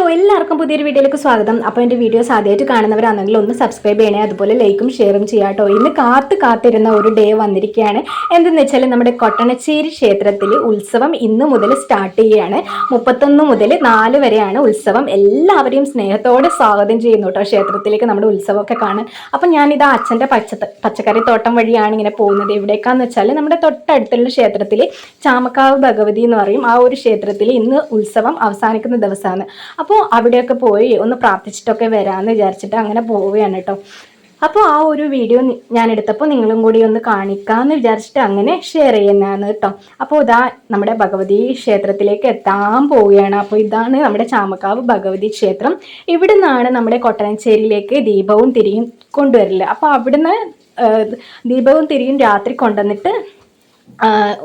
Hello എല്ലാവർക്കും പുതിയൊരു വീഡിയോയിലേക്ക് സ്വാഗതം. അപ്പോൾ എന്റെ വീഡിയോസ് ആദ്യമായിട്ട് കാണുന്നവരാണെങ്കിൽ ഒന്ന് സബ്സ്ക്രൈബ് ചെയ്യണേ അതുപോലെ ലൈക്കും ഷെയറും ചെയ്യാം കേട്ടോ. ഇന്ന് കാത്ത് കാത്തിരുന്ന ഒരു ഡേ വന്നിരിക്കുകയാണ്. എന്തെന്ന് വെച്ചാൽ നമ്മുടെ കൊട്ടണച്ചേരി ക്ഷേത്രത്തിൽ ഉത്സവം ഇന്ന് മുതൽ സ്റ്റാർട്ട് ചെയ്യുകയാണ്. മുപ്പത്തൊന്ന് മുതൽ നാല് വരെയാണ് ഉത്സവം. എല്ലാവരെയും സ്നേഹത്തോടെ സ്വാഗതം ചെയ്യുന്നു കേട്ടോ ക്ഷേത്രത്തിലേക്ക് നമ്മുടെ ഉത്സവമൊക്കെ കാണാൻ. അപ്പം ഞാനിത് അച്ഛന്റെ പച്ച പച്ചക്കറി തോട്ടം വഴിയാണ് ഇങ്ങനെ പോകുന്നത്. എവിടേക്കാന്ന് വെച്ചാൽ നമ്മുടെ തൊട്ടടുത്തുള്ള ക്ഷേത്രത്തിൽ ചാമക്കാവ് ഭഗവതി എന്ന് പറയും. ആ ഒരു ക്ഷേത്രത്തിൽ ഇന്ന് ഉത്സവം അവസാനിക്കുന്ന ദിവസമാണ്. അപ്പോൾ അവിടെയൊക്കെ പോയി ഒന്ന് പ്രാർത്ഥിച്ചിട്ടൊക്കെ വരാമെന്ന് വിചാരിച്ചിട്ട് അങ്ങനെ പോവുകയാണ് കേട്ടോ. അപ്പോൾ ആ ഒരു വീഡിയോ ഞാൻ എടുത്തപ്പോൾ നിങ്ങളും കൂടി ഒന്ന് കാണിക്കാമെന്ന് വിചാരിച്ചിട്ട് അങ്ങനെ ഷെയർ ചെയ്യുന്നതാണ് കേട്ടോ. അപ്പോൾ ഇതാ നമ്മുടെ ഭഗവതി ക്ഷേത്രത്തിലേക്ക് എത്താൻ പോവുകയാണ്. അപ്പോൾ ഇതാണ് നമ്മുടെ ചാമക്കാവ് ഭഗവതി ക്ഷേത്രം. ഇവിടെ നിന്നാണ് നമ്മുടെ കൊട്ടനശ്ശേരിയിലേക്ക് ദീപവും തിരിയും കൊണ്ടുവരില്ല അപ്പോൾ അവിടുന്ന് ദീപവും തിരിയും രാത്രി കൊണ്ടുവന്നിട്ട്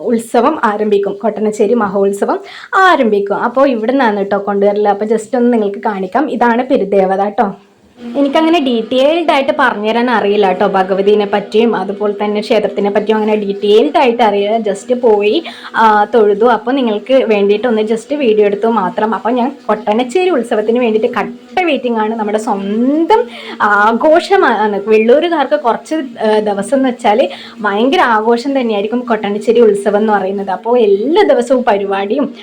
ഉത്സവം ആരംഭിക്കും. കൊട്ടനശ്ശേരി മഹോത്സവം ആരംഭിക്കും. അപ്പോൾ ഇവിടെ നിന്നാണ് കേട്ടോ കൊണ്ടുവരൽ. അപ്പോൾ ജസ്റ്റ് ഒന്ന് നിങ്ങൾക്ക് കാണിക്കാം. ഇതാണ് പെരുദേവത കേട്ടോ എനിക്കങ്ങനെ ഡീറ്റെയിൽഡ് ആയിട്ട് പറഞ്ഞുതരാൻ അറിയില്ല കേട്ടോ ഭഗവതിനെ പറ്റിയും അതുപോലെ തന്നെ ക്ഷേത്രത്തിനെ പറ്റിയും അങ്ങനെ ഡീറ്റെയിൽഡ് ആയിട്ട് അറിയില്ല. ജസ്റ്റ് പോയി തൊഴുതു. അപ്പോൾ നിങ്ങൾക്ക് വേണ്ടിയിട്ട് ഒന്ന് ജസ്റ്റ് വീഡിയോ എടുത്തു മാത്രം. അപ്പോൾ ഞാൻ കൊട്ടനശ്ശേരി ഉത്സവത്തിന് വേണ്ടിയിട്ട് കട്ട വെയിറ്റിംഗ് ആണ്. നമ്മുടെ സ്വന്തം ആഘോഷമാണ്. വെള്ളൂരുകാർക്ക് കുറച്ച് ദിവസം എന്ന് വെച്ചാൽ ഭയങ്കര ആഘോഷം തന്നെയായിരിക്കും കൊട്ടണിച്ചേരി ഉത്സവം എന്ന് പറയുന്നത്. അപ്പോൾ എല്ലാ ദിവസവും പരിപാടിയും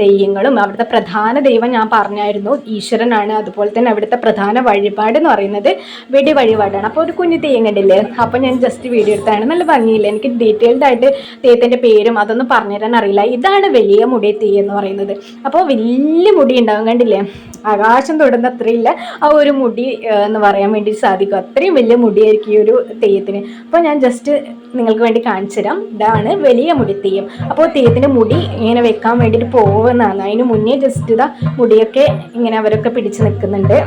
തെയ്യങ്ങളും അവിടുത്തെ പ്രധാന ദൈവം ഞാൻ പറഞ്ഞായിരുന്നു ഈശ്വരനാണ്. അതുപോലെ തന്നെ അവിടുത്തെ പ്രധാന വഴിപാട് എന്ന് പറയുന്നത് വെടി വഴിപാടാണ്. അപ്പോൾ ഒരു കുഞ്ഞു തെയ്യം കണ്ടില്ലേ? അപ്പോൾ ഞാൻ ജസ്റ്റ് വീഡിയോ എടുത്താണ് നല്ല ഭംഗിയില്ല? എനിക്ക് ഡീറ്റെയിൽഡ് ആയിട്ട് തെയ്യത്തിന്റെ പേരും അതൊന്നും പറഞ്ഞുതരാൻ അറിയില്ല. ഇതാണ് വലിയ മുടി തെയ്യം എന്ന് പറയുന്നത്. അപ്പോൾ വലിയ മുടി ഉണ്ടാവും കണ്ടില്ലേ? ആകാശം തൊടുന്ന അത്രയില്ല. ആ ഒരു മുടി എന്ന് പറയാൻ വേണ്ടി സാധിക്കും. അത്രയും വലിയ മുടിയായിരിക്കും ഈ ഒരു തെയ്യത്തിന്. അപ്പോൾ ഞാൻ ജസ്റ്റ് നിങ്ങൾക്ക് വേണ്ടി കാണിച്ചു തരാം. ഇതാണ് വലിയ മുടി തെയ്യം. അപ്പോൾ തെയ്യത്തിന്റെ മുടി ഇങ്ങനെ വെക്കാൻ വേണ്ടിയിട്ട് പോകുന്നതാണ് അതിന് മുന്നേ ജസ്റ്റ് ഇതാ മുടിയൊക്കെ ഇങ്ങനെ അവരൊക്കെ പിടിച്ച് നിൽക്കുന്നുണ്ട്.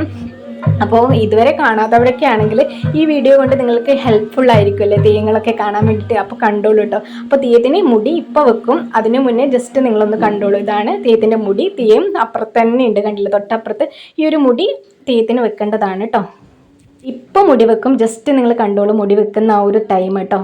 അപ്പോൾ ഇതുവരെ കാണാത്തവരൊക്കെ ആണെങ്കിൽ ഈ വീഡിയോ കൊണ്ട് നിങ്ങൾക്ക് ഹെൽപ്ഫുൾ ആയിരിക്കുമല്ലേ തെയ്യങ്ങളൊക്കെ കാണാൻ വേണ്ടിയിട്ട് അപ്പോൾ കണ്ടോളൂ കേട്ടോ. അപ്പോൾ തെയ്യത്തിന് മുടി ഇപ്പോൾ വെക്കും. അതിന് മുന്നേ ജസ്റ്റ് നിങ്ങളൊന്ന് കണ്ടോളൂ. ഇതാണ് തെയ്യത്തിന്റെ മുടി. തെയ്യം അപ്പുറത്ത് തന്നെ ഉണ്ട് കണ്ടില്ല? തൊട്ടപ്പുറത്ത് ഈ ഒരു മുടി തെയ്യത്തിന് വെക്കേണ്ടതാണ് കേട്ടോ. ഇപ്പോൾ മുടി വെക്കും. ജസ്റ്റ് നിങ്ങൾ കണ്ടോളൂ മുടി വെക്കുന്ന ആ ഒരു ടൈം കേട്ടോ.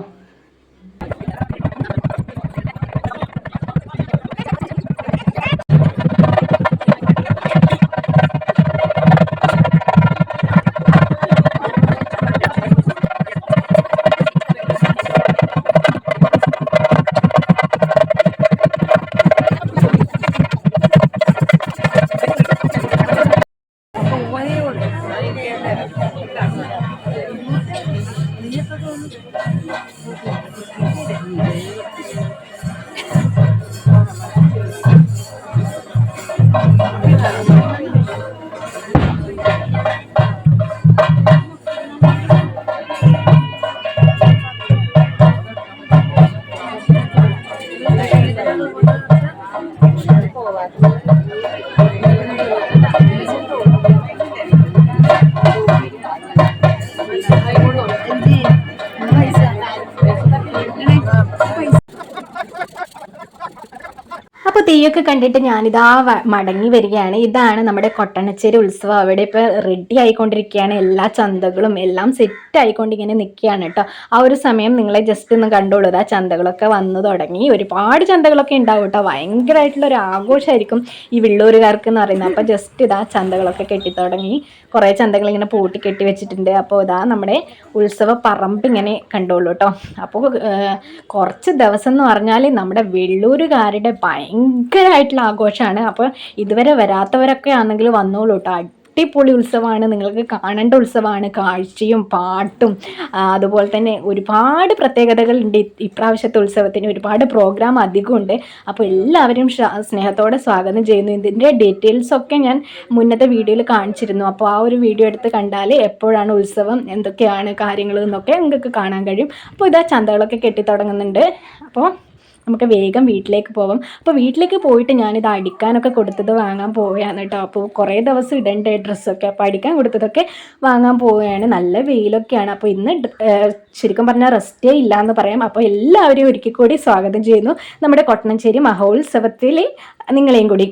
അപ്പോൾ തെയ്യൊക്കെ കണ്ടിട്ട് ഞാനിതാ മടങ്ങി വരികയാണ്. ഇതാണ് നമ്മുടെ കൊട്ടണച്ചേരി ഉത്സവം. അവിടെ ഇപ്പോൾ റെഡി ആയിക്കൊണ്ടിരിക്കുകയാണ്. എല്ലാ ചന്തകളും എല്ലാം സെറ്റ് ആയിക്കൊണ്ട് ഇങ്ങനെ നിൽക്കുകയാണ് കേട്ടോ ആ ഒരു സമയം നിങ്ങളെ ജസ്റ്റ് ഒന്ന് കണ്ടോളൂ. ആ ചന്തകളൊക്കെ വന്നു തുടങ്ങി. ഒരുപാട് ചന്തകളൊക്കെ ഉണ്ടാവും കേട്ടോ ഭയങ്കരമായിട്ടുള്ള ഒരു ആഘോഷമായിരിക്കും ഈ വെള്ളൂരുകാർക്ക് എന്ന് പറയുന്നത്. അപ്പോൾ ജസ്റ്റ് ഇതാ ചന്തകളൊക്കെ കെട്ടി തുടങ്ങി കുറേ ചന്തകൾ ഇങ്ങനെ പൂട്ടി കെട്ടി വെച്ചിട്ടുണ്ട്. അപ്പോൾ ഇതാ നമ്മുടെ ഉത്സവ പറമ്പ് ഇങ്ങനെ കണ്ടോളൂ കേട്ടോ അപ്പോൾ കുറച്ച് ദിവസം എന്ന് പറഞ്ഞാൽ നമ്മുടെ വെള്ളൂരുകാരുടെ ഭയങ്കരമായിട്ടുള്ള ആഘോഷമാണ്. അപ്പോൾ ഇതുവരെ വരാത്തവരൊക്കെ ആണെങ്കിൽ വന്നോളൂ കേട്ടോ അടിപൊളി ഉത്സവമാണ്. നിങ്ങൾക്ക് കാണേണ്ട ഉത്സവമാണ്. കാഴ്ചയും പാട്ടും അതുപോലെ തന്നെ ഒരുപാട് പ്രത്യേകതകളുണ്ട്. ഇപ്രാവശ്യത്തെ ഉത്സവത്തിന് ഒരുപാട് പ്രോഗ്രാം അധികമുണ്ട്. അപ്പോൾ എല്ലാവരും സ്നേഹത്തോടെ സ്വാഗതം ചെയ്യുന്നു. ഇതിന്റെ ഡീറ്റെയിൽസൊക്കെ ഞാൻ മുന്നത്തെ വീഡിയോയിൽ കാണിച്ചിരുന്നു. അപ്പോൾ ആ ഒരു വീഡിയോ എടുത്ത് കണ്ടാൽ എപ്പോഴാണ് ഉത്സവം എന്തൊക്കെയാണ് കാര്യങ്ങൾ എന്നൊക്കെ നിങ്ങൾക്ക് കാണാൻ കഴിയും. അപ്പോൾ ഇതാ ചന്തകളൊക്കെ കെട്ടി തുടങ്ങുന്നുണ്ട് അപ്പോൾ നമുക്ക് വേഗം വീട്ടിലേക്ക് പോവാം. അപ്പോൾ വീട്ടിലേക്ക് പോയിട്ട് ഞാനിത് അടിക്കാനൊക്കെ കൊടുത്തത് വാങ്ങാൻ പോവുകയാണ് കേട്ടോ അപ്പോൾ കുറേ ദിവസം ഇടേണ്ട ഡ്രസ്സൊക്കെ. അപ്പോൾ അടിക്കാൻ കൊടുത്തതൊക്കെ വാങ്ങാൻ പോവുകയാണ്. നല്ല വെയിലൊക്കെയാണ്. അപ്പോൾ ഇന്ന് ശരിക്കും പറഞ്ഞാൽ റെസ്റ്റേ ഇല്ല എന്ന് പറയാം. അപ്പോൾ എല്ലാവരെയും ഒരിക്കൽ കൂടി സ്വാഗതം ചെയ്യുന്നു. നമ്മുടെ കൊട്ടണഞ്ചേരി മഹോത്സവത്തിൽ നിങ്ങളെയും കൂടി.